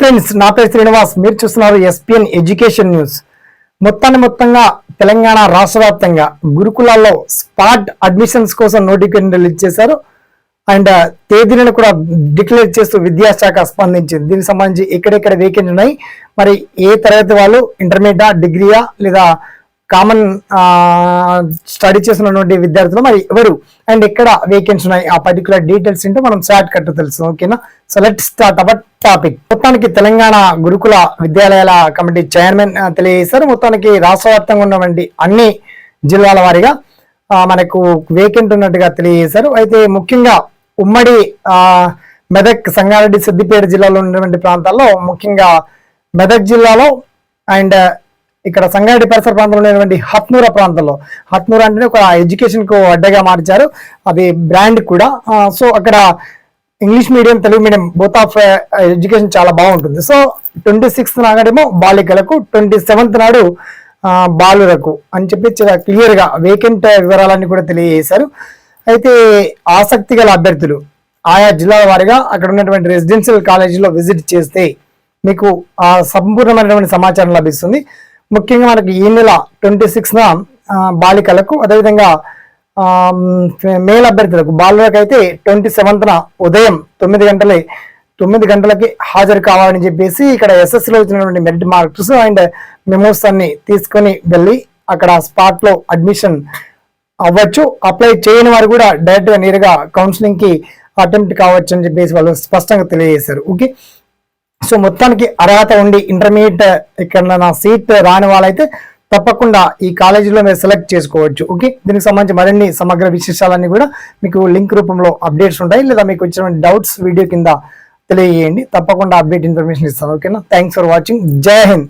Friends నా పేరు శ్రీనివాస్. మీరు చూస్తున్నారు ఎస్పిఎన్ ఎడ్యుకేషన్ న్యూస్ మొత్తాన్ని మొత్తంగా తెలంగాణ రాష్ట్ర వ్యాప్తంగా గురుకులాల్లో స్పాట్ అడ్మిషన్స్ కోసం నోటిఫికేషన్ రిలీజ్ చేశారు. అండ్ తేదీలను కూడా డిక్లేర్ చేస్తూ విద్యాశాఖ స్పందించింది. దీనికి సంబంధించి ఎక్కడెక్కడ వేకెన్సీ ఉన్నాయి? మరి ఏ తరగతి వాళ్ళు ఇంటర్మీడియా డిగ్రీయా లేదా కామన్ స్టడీ చేస్తున్నటువంటి విద్యార్థులు మరి ఎవరు? అండ్ ఎక్కడ వేకెన్సీ ఉన్నాయి? ఆ పర్టికులర్ డీటెయిల్స్ ఏంటో మనం షార్ట్ కట్ తెలుసు ఓకేనా so let start our topic మొత్తానికి తెలంగాణ గురుకుల విద్యాలయాల కమిటీ చైర్మన్ తెలియజేశారు. మొత్తానికి రాష్ట్ర వ్యాప్తంగా ఉన్నటువంటి అన్ని జిల్లాల వారీగా మనకు వేకెంట్ ఉన్నట్టుగా తెలియజేశారు. అయితే ముఖ్యంగా ఉమ్మడి మెదక్ సంగారెడ్డి సిద్దిపేట జిల్లాలో ఉన్నటువంటి ప్రాంతాల్లో ముఖ్యంగా మెదక్ జిల్లాలో అండ్ ఇక్కడ సంగారెడ్డి పరిసర ప్రాంతంలో ఉన్నటువంటి హత్నూర ప్రాంతంలో. హత్నూర అంటే ఒక ఎడ్యుకేషన్కు అడ్డగా మార్చారు. అది బ్రాండ్ కూడా. సో అక్కడ English medium Telugu medium both of education చాలా బాగుంటుంది. సో ట్వంటీ సిక్స్త్ నాడేమో బాలికలకు ట్వంటీ సెవెంత్ నాడు బాలులకు బాలురకు అని చెప్పి చాలా క్లియర్గా వేకెంట్ వివరాలన్నీ కూడా తెలియజేశారు. అయితే ఆసక్తి గల అభ్యర్థులు ఆయా జిల్లాల వారిగా అక్కడ ఉన్నటువంటి రెసిడెన్షియల్ కాలేజీలో విజిట్ చేస్తే మీకు ఆ సంపూర్ణమైనటువంటి సమాచారం లభిస్తుంది. ముఖ్యంగా మనకి ఈ నెల ట్వంటీ సిక్స్న బాలికలకు అదేవిధంగా మేల్ అభ్యర్థులకు బాలులకు అయితే ట్వంటీ సెవెంత్న ఉదయం తొమ్మిది గంటలే తొమ్మిది గంటలకి హాజరు కావాలని చెప్పేసి ఇక్కడ ఎస్ఎస్ వచ్చినటువంటి మెరిట్ మార్క్స్ అండ్ మెమోస్ అన్ని తీసుకొని వెళ్ళి అక్కడ స్పాట్లో అడ్మిషన్ అవ్వచ్చు. అప్లై చేయని వారు కూడా డైరెక్ట్గా నేరుగా కౌన్సిలింగ్కి అటెంప్ట్ కావచ్చు అని చెప్పేసి వాళ్ళు స్పష్టంగా తెలియజేశారు. ఓకే? సో మొత్తానికి అర్హత ఉండి ఇంటర్మీడియట్ ఇక్కడ నా సీట్ రాని వాళ్ళైతే తప్పకుండా ఈ కాలేజీలో మీరు సెలెక్ట్ చేసుకోవచ్చు. ఓకే దీనికి సంబంధించి మరిన్ని సమగ్ర విశేషాలన్నీ కూడా మీకు లింక్ రూపంలో అప్డేట్స్ ఉంటాయి. లేదా మీకు వచ్చిన డౌట్స్ వీడియో కింద తెలియజేయండి. తప్పకుండా అప్డేట్ ఇన్ఫర్మేషన్ ఇస్తాను. ఓకేనా థ్యాంక్స్ ఫర్ వాచింగ్ జై హింద్.